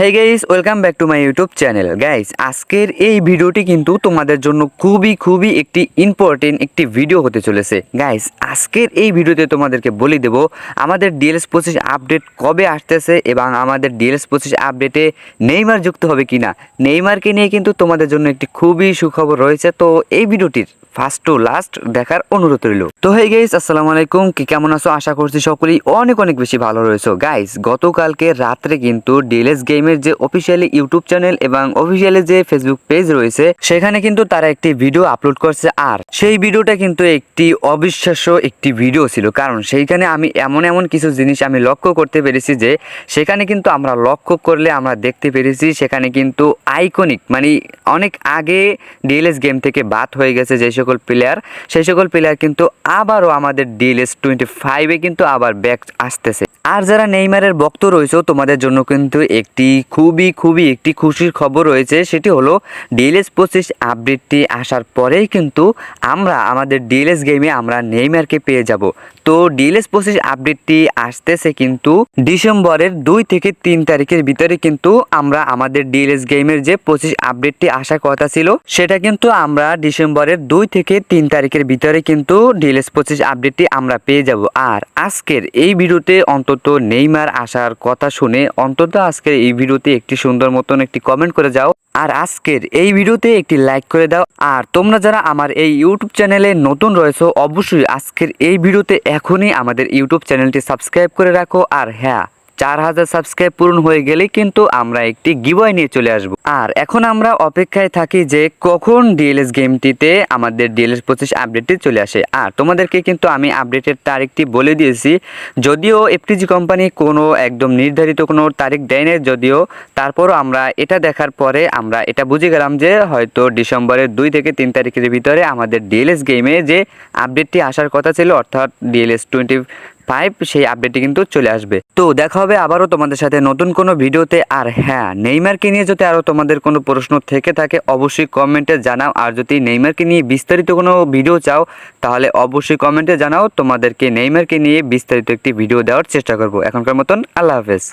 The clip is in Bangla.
Hey guys welcome back to my YouTube channel guys আজকের এই ভিডিওটি কিন্তু তোমাদের জন্য খুবই খুবই একটি ইম্পর্টেন্ট একটি ভিডিও হতে চলেছে। গাইস আজকের এই ভিডিওতে তোমাদেরকে বলে দেব, আমাদের ডিএলএস পঁচিশ আপডেট কবে আসতেছে এবং আমাদের ডিএলএস পঁচিশ আপডেটে নেইমার যুক্ত হবে কিনা? নেইমারকে নিয়ে কিন্তু তোমাদের জন্য একটি খুবই সুখবর রয়েছে। তো এই ভিডিওটির ফার্স্ট টু লাস্ট দেখার অনুরোধ রইল। তো হে গাইস আসসালামু আলাইকুম। কি কেমন আছো? আশা করছি সকলেই অনেক অনেক বেশি ভালো রয়েছো। গাইস গতকালকে রাত্রে কিন্তু ডিএলএস গেমের যে অফিসিয়ালি ইউটিউব চ্যানেল এবং অফিসিয়ালি যে ফেসবুক পেজ রয়েছে, সেখানে কিন্তু তারা একটি ভিডিও আপলোড করছে। আর সেই ভিডিওটা কিন্তু একটি অবিশ্বাস্য একটি ভিডিও ছিল। কারণ সেইখানে আমি এমন এমন কিছু জিনিস আমি লক্ষ্য করতে পেরেছি যে, সেখানে কিন্তু আমরা লক্ষ্য করলে আমরা দেখতে পেরেছি, সেখানে কিন্তু আইকনিক মানে অনেক আগে ডিএলএস গেম থেকে বাদ হয়ে গেছে যে সকল প্লেয়ার সেই সকল প্লেয়ার কিন্তু আবারও আমাদের ডিএলএস টোয়েন্টি ফাইভে কিন্তু আবার ব্যাক আসতেছে। আর যারা নেইমারের ভক্ত রয়েছে, তোমাদের জন্য কিন্তু একটি খুবই খুবই একটি খুশির খবর রয়েছে, সেটি হলো ডিএলএস পঁচিশ আপডেটটি আসার পরেই কিন্তু আমরা, আমাদের ডিএলএস গেমে আমরা নেইমারকে পেয়ে যাব। তো ডিএলএস পঁচিশ আপডেটটি আসতেছে কিন্তু ডিসেম্বরের দুই থেকে তিন তারিখের ভিতরে কিন্তু আমরা, আমাদের ডিএলএস গেমের যে পঁচিশ আপডেটটি আসার কথা ছিল, সেটা কিন্তু আমরা ডিসেম্বরের দুই থেকে তিন তারিখের ভিতরে কিন্তু ডিএলএস পঁচিশ আপডেটটি আমরা পেয়ে যাব। আর আজকের এই ভিডিওতে অন্তত নেইমার আসার কথা শুনে অন্তত আজকের এই ভিডিওতে একটি সুন্দর মতন একটি কমেন্ট করে যাও। আর আজকের এই ভিডিওতে একটি লাইক করে দাও। আর তোমরা যারা আমার এই ইউটিউব চ্যানেলে নতুন রয়েছো, অবশ্যই আজকের এই ভিডিওতে এখনই আমাদের ইউটিউব চ্যানেলটি সাবস্ক্রাইব করে রাখো। আর হ্যাঁ চার হাজার সাবস্ক্রাইব পূরণ হয়ে গেলে কিন্তু আমরা একটি গিবয় নিয়ে চলে আসব। আর এখন আমরা অপেক্ষায় থাকি যে কখন ডিএলএস গেমটিতে আমাদের ডিএলএস পঁচিশ আপডেটটি চলে আসে। আর তোমাদেরকে কিন্তু আমি আপডেটের তারিখটি বলে দিয়েছি। যদিও এফটিজি কোম্পানি কোনো একদম নির্ধারিত কোনো তারিখ দেয় না যদিও তারপরও আমরা এটা দেখার পরে আমরা এটা বুঝে গেলাম যে হয়তো ডিসেম্বরের দুই থেকে তিন তারিখের ভিতরে আমাদের ডিএলএস গেমে যে আপডেটটি আসার কথা ছিল, অর্থাৎ ডিএলএস টোয়েন্টি ফাইভ সেই আপডেটটি কিন্তু চলে আসবে। তো দেখা হবে আবারও তোমাদের সাথে নতুন কোনো ভিডিওতে। আর হ্যাঁ নেইমারকে নিয়ে যদি আরও তোমাদের কোনো প্রশ্ন থেকে থাকে, অবশ্যই কমেন্টে জানাও। আর যদি নেইমারকে নিয়ে বিস্তারিত কোনো ভিডিও চাও, তাহলে অবশ্যই কমেন্টে জানাও। তোমাদেরকে, নেইমারকে নিয়ে বিস্তারিত একটি ভিডিও দেওয়ার চেষ্টা করব। এখনকার মতন আল্লাহ হাফেজ।